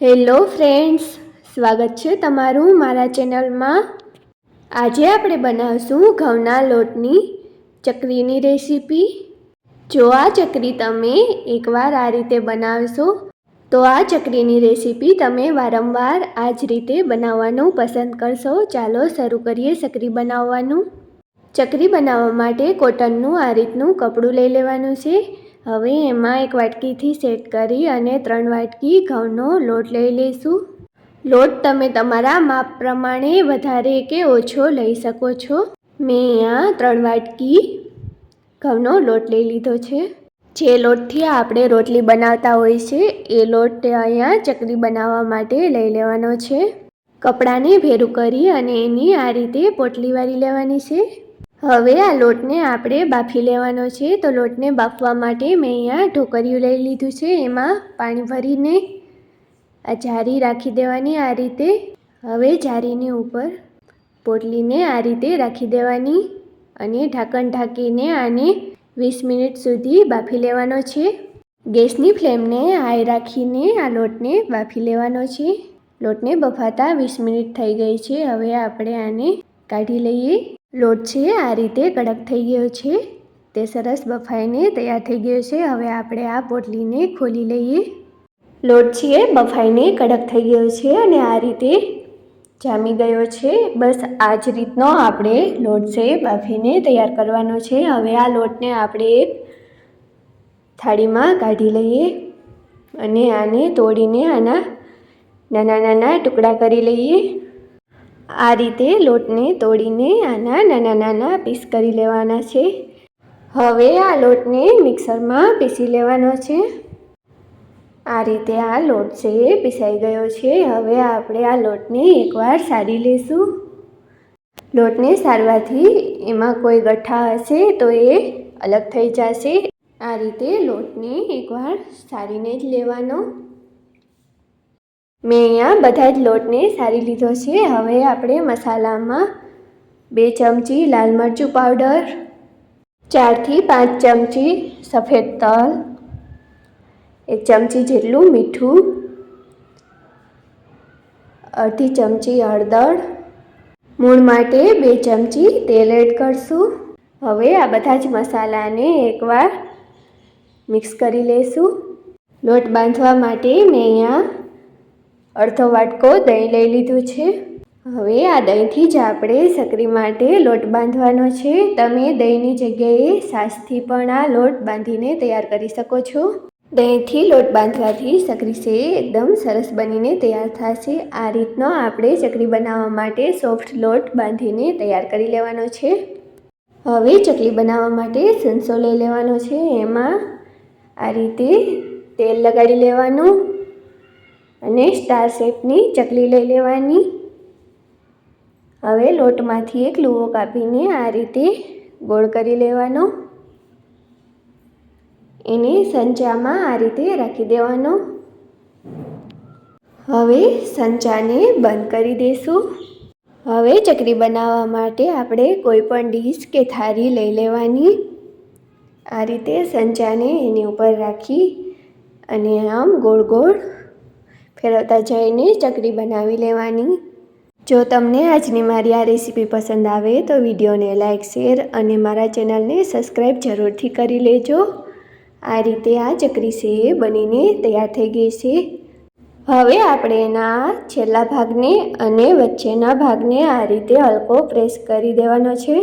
Hello friends સ્વાગત છે તમારું મારા ચેનલમાં. આજે આપણે બનાવશું ઘઉંના લોટની ચકરીની રેસીપી. જો આ ચકરી તમે એકવાર આ રીતે બનાવશો, તો આ ચકરીની રેસીપી તમે વારંવાર આ જ રીતે બનાવવાનું પસંદ કરશો. ચાલો શરૂ કરીએ ચકરી બનાવવાનું. ચકરી બનાવવા માટે કોટનનું આ રીતનું કપડું લઈ લેવાનું છે. હવે એમાં એક વાટકીથી સેટ કરી અને ત્રણ વાટકી ઘઉંનો લોટ લઈ લઈશું. લોટ તમે તમારા માપ પ્રમાણે વધારે કે ઓછો લઈ શકો છો. મેં અહીંયા ત્રણ વાટકી ઘઉંનો લોટ લઈ લીધો છે. જે લોટથી આપણે રોટલી બનાવતા હોય છે, એ લોટ અહીંયા ચકરી બનાવવા માટે લઈ લેવાનો છે. કપડાને ભેરું કરી અને એની આ રીતે પોટલી વાળી લેવાની છે. હવે આ લોટને આપણે બાફી લેવાનો છે. તો લોટને બાફવા માટે મેં અહીંયા ઢોકરિયું લઈ લીધું છે. એમાં પાણી ભરીને આ જારી રાખી દેવાની આ રીતે. હવે જારીની ઉપર પોટલીને આ રીતે રાખી દેવાની અને ઢાંકણ ઢાંકીને આને વીસ મિનિટ સુધી બાફી લેવાનો છે. ગેસની ફ્લેમને હાઈ રાખીને આ લોટને બાફી લેવાનો છે. લોટને બફાતા વીસ મિનિટ થઈ ગઈ છે. હવે આપણે આને કાઢી લઈએ. લોટ છે, આ રીતે કડક થઈ ગયો છે. તે સરસ બફાઈને તૈયાર થઈ ગયો છે. હવે આપણે આ પોટલીને ખોલી લઈએ. લોટ છે, બફાઈને કડક થઈ ગયો છે અને આ રીતે જામી ગયો છે. બસ આ જ રીતનો આપણે લોટ છે બાફીને તૈયાર કરવાનો છે. હવે આ લોટને આપણે એક થાળીમાં કાઢી લઈએ અને આને તોડીને આના નાના નાના ટુકડા કરી લઈએ. આ રીતે લોટને તોડીને આના નાના નાના પીસ કરી લેવાના છે. હવે આ લોટને મિક્સરમાં પીસી લેવાનો છે. આ રીતે આ લોટ છે એ પીસાઈ ગયો છે. હવે આપણે આ લોટને એકવાર સારી લઈશું લોટને સારવાથી એમાં કોઈ ગઠ્ઠા હશે તો એ અલગ થઈ જશે. આ રીતે લોટને એકવાર સારીને જ લેવાનો. મેં અહીંયા બધા જ લોટને સારી લીધો છે. હવે આપણે મસાલામાં બે ચમચી લાલ મરચું પાવડર, ચારથી પાંચ ચમચી સફેદ તલ, એક ચમચી જેટલું મીઠું, અડધી ચમચી હળદર. મૂળ માટે બે ચમચી તેલ એડ કરશું. હવે આ બધા જ મસાલાને એકવાર મિક્સ કરી લઈશું લોટ બાંધવા માટે મેં અહીંયા અડધો વાટકો દહીં લઈ લીધું છે. હવે આ દહીંથી જ આપણે સકરી માટે લોટ બાંધવાનો છે. તમે દહીંની જગ્યાએ સાસથી પણ આ લોટ બાંધીને તૈયાર કરી શકો છો. દહીંથી લોટ બાંધવાથી સકરી છે એકદમ સરસ બનીને તૈયાર થશે. આ રીતનો આપણે ચકરી બનાવવા માટે સોફ્ટ લોટ બાંધીને તૈયાર કરી લેવાનો છે. હવે ચકલી બનાવવા માટે સંસો લઈ લેવાનો છે. એમાં આ રીતે તેલ લગાડી લેવાનું. અને સ્ટાર શેપની ચકલી લઈ લેવાની. હવે લોટમાંથી એક લૂવો કાપીને આ રીતે ગોળ કરી લેવાનો. એને સંચામાં આ રીતે રાખી દેવાનો. હવે સંચાને બંધ કરી દઈશું હવે ચકરી બનાવવા માટે આપણે કોઈ પણ ડીશ કે થાળી લઈ લેવાની. આ રીતે સંચાને એની ઉપર રાખી અને આમ ગોળ ગોળ ફેરવતા જઈને ચકરી બનાવી લેવાની. જો તમને આજની મારી આ રેસીપી પસંદ આવે તો વિડીયોને લાઇક શેર અને મારા ચેનલને સબસ્ક્રાઈબ જરૂરથી કરી લેજો. આ રીતે આ ચકરી છે બનીને તૈયાર થઈ ગઈ છે. હવે આપણે એના છેલ્લા ભાગને અને વચ્ચેના ભાગને આ રીતે હલકો પ્રેસ કરી દેવાનો છે.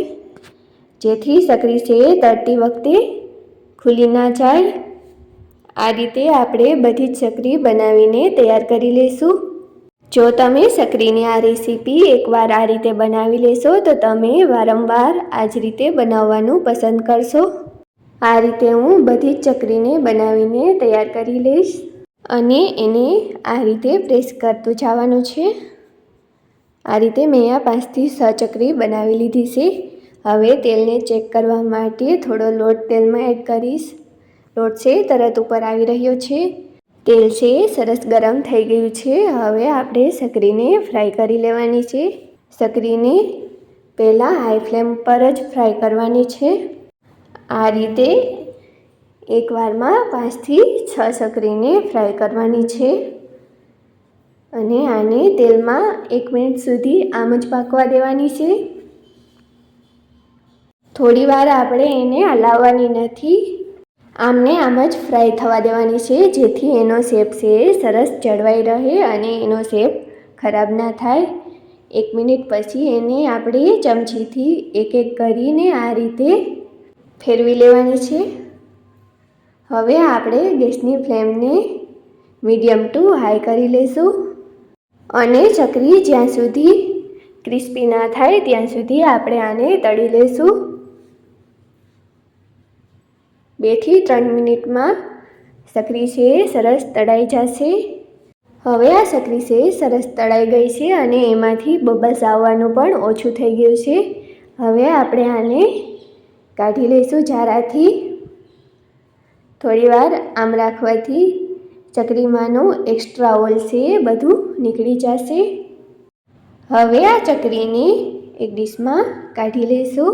જેથી ચકરી છે એ તરતી વખતે ખુલી ના જાય. આ રીતે આપણે બધી જ ચકરી બનાવીને તૈયાર કરી લઈશું જો તમે ચકરીની આ રેસીપી એકવાર આ રીતે બનાવી લેશો, તો તમે વારંવાર આ જ રીતે બનાવવાનું પસંદ કરશો. આ રીતે હું બધી જ ચકરીને બનાવીને તૈયાર કરી લઈશ અને એને આ રીતે પ્રેસ કરતું જવાનું છે. આ રીતે મેં આ પાંચથી છ ચકરી બનાવી લીધી છે. હવે તેલને ચેક કરવા માટે થોડો લોટ તેલમાં એડ કરીશ. લોટ છે, તરત ઉપર આવી રહ્યો છે. તેલ છે, સરસ ગરમ થઈ ગયું છે. હવે આપણે સકરીને ફ્રાય કરી લેવાની છે. સકરીને પહેલાં હાઈ ફ્લેમ પર જ ફ્રાય કરવાની છે. આ રીતે એકવારમાં પાંચથી છ સકરીને ફ્રાય કરવાની છે. અને આને તેલમાં એક મિનિટ સુધી આમ જ પાકવા દેવાની છે. થોડી વાર આપણે એને હલાવવાની નથી. આમને આમ જ ફ્રાય થવા દેવાની છે, જેથી એનો શેપ છે સરસ જળવાઈ રહે અને એનો શેપ ખરાબ ના થાય. એક મિનિટ પછી એને આપણે ચમચીથી એક એક કરીને આ રીતે ફેરવી લેવાની છે. હવે આપણે ગેસની ફ્લેમને મીડિયમ ટુ હાઈ કરી લઈશું અને ચકરી જ્યાં સુધી ક્રિસ્પી ના થાય ત્યાં સુધી આપણે આને તળી લઈશું બેથી ત્રણ મિનિટમાં સકરી છે સરસ તળાઈ જશે. હવે આ સકરી છે સરસ તળાઈ ગઈ છે અને એમાંથી બબલ્સ આવવાનું પણ ઓછું થઈ ગયું છે. હવે આપણે આને કાઢી લઈશું જારાથી થોડીવાર આમ રાખવાથી ચકરીમાંનું એક્સ્ટ્રા ઓઇલ છે એ બધું નીકળી જશે. હવે આ ચકરીને એક ડીશમાં કાઢી લઈશું.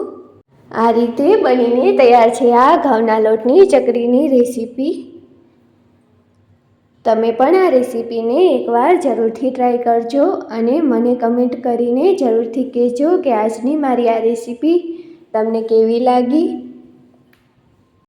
આ રીતે બનીને તૈયાર છે આ ઘઉંના લોટની ચકરીની રેસીપી. તમે પણ આ રેસીપીને એકવાર જરૂરથી ટ્રાય કરજો અને મને કમેન્ટ કરીને જરૂરથી કહેજો કે આજની મારી આ રેસીપી તમને કેવી લાગી.